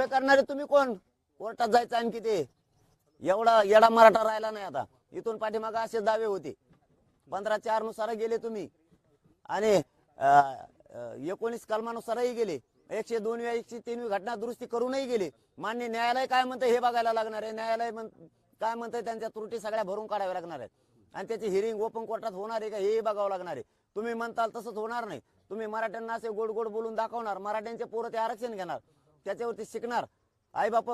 काढणारे तुम्ही कोण? कोर्टात जायचं आणखी ते. एवढा येडा मराठा राहिला नाही आता. इथून पाठीमागे असे दावे होते. पंधरा चारनुसार गेले तुम्ही. आणि एकोणीस कलमानुसारही गेले. एकशे दोनवी एकशे तीनवी घटना दुरुस्ती करूनही गेले. मान्य न्यायालय काय म्हणतं हे बघायला लागणार आहे. न्यायालय म्हण काय म्हणतंय त्यांच्या त्रुटी सगळ्या भरून काढाव्या लागणार आहेत. आणि त्याची हिअरिंग ओपन कोर्टात होणार आहे का हे बघावं लागणार आहे. तुम्ही म्हणताल तसंच होणार नाही. तुम्ही मराठ्यांना असे गोड गोड बोलून दाखवणार. मराठ्यांचे पोरं ते आरक्षण घेणार. त्याच्यावरती शिकणार. आई बाप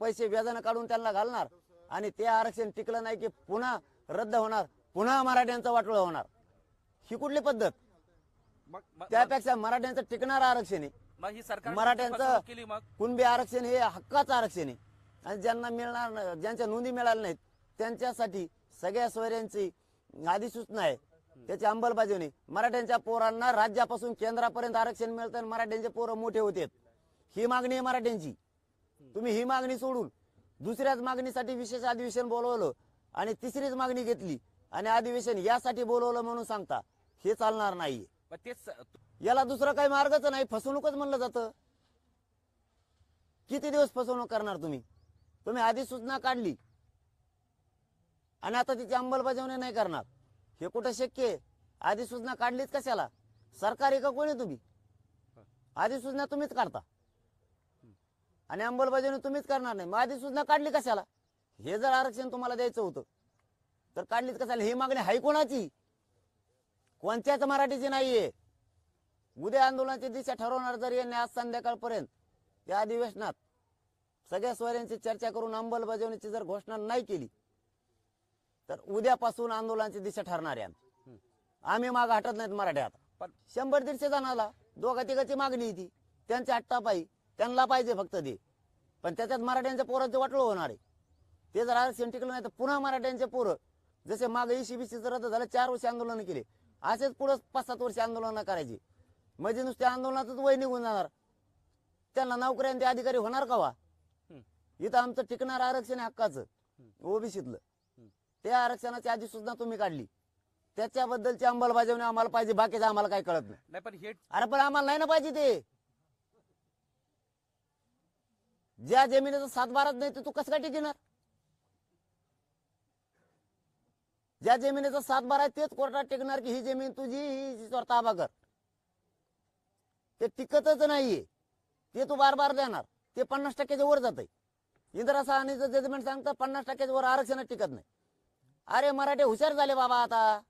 पैसे व्याजानं काढून त्यांना घालणार. आणि ते आरक्षण टिकलं नाही की पुन्हा रद्द होणार पुन्हा मराठ्यांचं वाटोळं होणार. ही कुठली पद्धत? त्यापेक्षा मराठ्यांचं टिकणारं आरक्षण आहे. ही मराठ्यांचं कुणबी आरक्षण हे हक्काचं आरक्षण आहे. आणि ज्यांना मिळणार ज्यांच्या नोंदी मिळाल्या नाहीत त्यांच्यासाठी सगळ्या सोयऱ्यांची अधिसूचना आहे. त्याची अंमलबजावणी. मराठ्यांच्या पोरांना राज्यापासून केंद्रापर्यंत आरक्षण मिळतं आणि मराठ्यांचे पोरं मोठे होते ही मागणी आहे मराठ्यांची. तुम्ही ही मागणी सोडून दुसऱ्याच मागणीसाठी विशेष अधिवेशन बोलवलं आणि तिसरीच मागणी घेतली आणि अधिवेशन यासाठी बोलवलं म्हणून सांगता हे चालणार तेच याला दुसरं काही मार्गच नाही फसवणूकच म्हणलं जातं. किती दिवस फसवणूक करणार तुम्ही? तुम्ही आधी सूचना काढली. आणि आता तिची अंमलबजावणी नाही करणार. हे कुठं शक्य आहे? आधी सूचना काढलीच कशाला? सरकारी का कोणी तुम्ही? आधी सूचना तुम्हीच काढता. आणि अंमलबजावणी तुम्हीच करणार नाही. मग आधी सूचना काढली कशाला? हे जर आरक्षण तुम्हाला द्यायचं होतं तर काढलीच कशाला? ही मागणी हाय कोणाची कोणत्याच मराठीची नाहीये. उद्या आंदोलनाची दिशा ठरवणार जर यांनी आज संध्याकाळपर्यंत या अधिवेशनात सगळ्या सोयऱ्यांची चर्चा करून अंमलबजावणीची जर घोषणा नाही केली तर उद्यापासून आंदोलनाची दिशा ठरणार आहे आमची. आम्ही माग हटत नाहीत मराठी आता पण शंभर दीडशे जणाला दोघा तिघाची मागणी ती. त्यांच्या हट्टा पायी त्यांना पाहिजे फक्त ते. पण त्याच्यात मराठ्यांच्या पोरांचे वाटलं होणार आहे. ते जर आरक्षण टिकलं नाही तर पुन्हा मराठ्यांचे पोरं. जसे मागे ईसीबीसीचं रद्द झालं चार वर्ष आंदोलन केले. असेच पुढे पाच सात वर्ष आंदोलन करायची. म्हणजे नुसत्या आंदोलनातच वय निघून जाणार. त्यांना नोकऱ्यांचे अधिकारी होणार का वा. इथं आमचं टिकणार आरक्षण हक्काचं. ओबीसीतलं त्या आरक्षणाची अधिसूचना तुम्ही काढली. त्याच्याबद्दलची अंमलबजावणी आम्हाला पाहिजे बाकीचं आम्हाला काही कळत नाही. नाही पण हे अरे पण आम्हाला नाही ना पाहिजे ते. ज्या जमिनीचा सात बाराच नाही ते तू कसं काय टिकणार ज्या जमिनीचा सात बारा आहे तेच कोर्टात टिकणार की ही जमीन तुझी ही हिच्यावर ताबा कर. ते टिकतच नाहीये. ते तू बार बार देणार. ते पन्नास टक्क्याच्या वर जात इंदिरा सहानीचं जजमेंट सांगतं पन्नास टक्क्याच्या वर आरक्षण टिकत नाही. अरे मराठे हुशार झाले बाबा आता.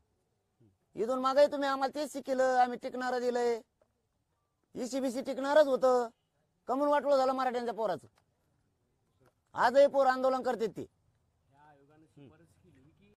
इथून मागे तुम्ही आम्हाला तेच शिकलं आम्ही टिकणार दिलंय. ईसीबीसी टिकणारच होतं. कमून वाटलं झालं मराठ्यांच्या पोराचं. आजही पोर आंदोलन करतात ते.